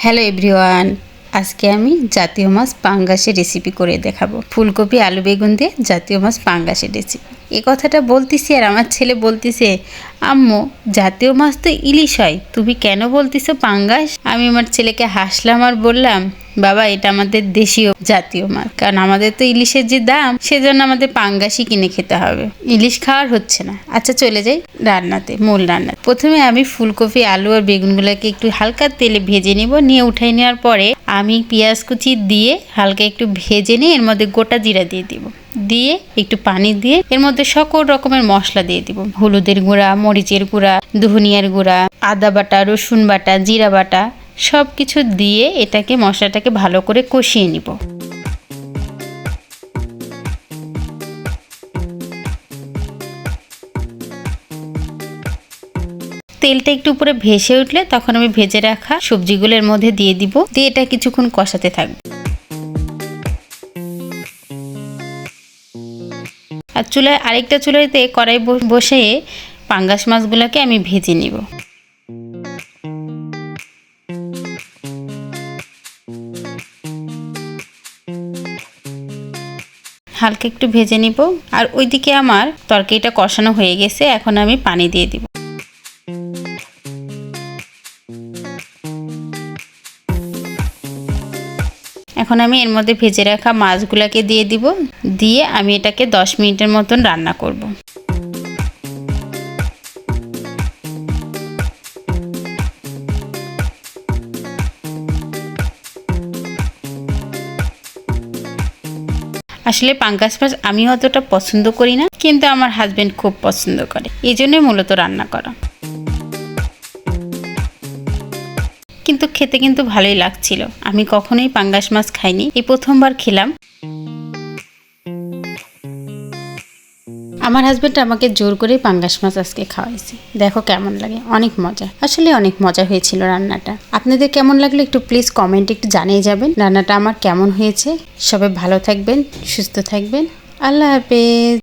Hello everyone আজকে আমি জাতীয় মাছ পাঙ্গাসের রেসিপি করে দেখাবো। ফুলকপি, আলু বেগুন দিয়ে জাতীয় মাছ পাঙ্গাসের রেসিপি এ কথাটা বলতেছি আর আমার ছেলে বলতেছে আম্মু, জাতীয় মাছ তো ইলিশ হয়। তুমি কেন বলতেছো পাঙ্গাস? আমি আমার ছেলেকে হাসলাম আর বললাম, বাবা, এটা আমাদের দেশীয় জাতীয় মাছ। কারণ আমাদের তো ইলিশের যে দাম, সেজন্য আমাদের পাঙ্গাসই কিনে খেতে হবে। ইলিশ খাওয়ার হচ্ছে না। আচ্ছা চলে যাই রান্নাতে, মূল রান্না প্রথমে আমি ফুলকপি, আলু আর বেগুনগুলোকে একটু হালকা তেলে ভেজে নিব। নিয়ে উঠাই নেওয়ার পরে আমি পেঁয়াজ কুচি দিয়ে হালকা একটু ভেজে নিয়ে এর মধ্যে গোটা জিরা দিয়ে দিব। দিয়ে একটু পানি দিয়ে এর মধ্যে সকল রকমের মশলা দিয়ে দিব। হলুদের গুঁড়া মরিচের গুঁড়া ধনিয়ার গুঁড়া, আদা বাটা, রসুন বাটা, জিরা বাটা সব কিছু দিয়ে এটাকে, মশলাটাকে ভালো করে কষিয়ে নিব। তেলটা একটু উপরে ভেসে উঠলে তখন আমি ভেজে রাখা সবজিগুলোর মধ্যে দিয়ে দিব, দিয়ে এটা কিছুক্ষণ কষাতে থাকব। আর চুলায় আরেকটা চুলাইতে কড়াই ব- বসে পাঙ্গাস মাছগুলোকে আমি ভেজে নিব। হালকা একটু ভেজে নিব। আর ওইদিকে আমার তরকারিটা কষানো হয়ে গেছে, এখন আমি পানি দিয়ে দিব। এখন আমি এর মধ্যে ভেজে রাখা মাছগুলোকে দিয়ে দিব। দিয়ে আমি এটাকে দশ মিনিটের মতন রান্না করব। আসলে পাঙ্গাস মাছ আমি অতটা পছন্দ করি না, কিন্তু আমার হাজবেন্ড খুব পছন্দ করে। এই জন্যই মূলত রান্না করা। কিন্তু খেতে কিন্তু ভালোই লাগছিল। আমি কখনোই পাঙ্গাস মাছ খাইনি। এই প্রথমবার খেলাম। আমার হাজবেন্ড আমাকে জোর করে পাঙ্গাস মাছ আজকে খাওয়াইছে। দেখো কেমন লাগে, অনেক মজা। আসলে অনেক মজা হয়েছিল রান্নাটা। আপনাদের কেমন লাগল একটু প্লিজ কমেন্ট একটু জানিয়ে যাবেন, রান্নাটা আমার কেমন হয়েছে। সবাই ভালো থাকবেন, সুস্থ থাকবেন। আল্লাহ হাফেজ।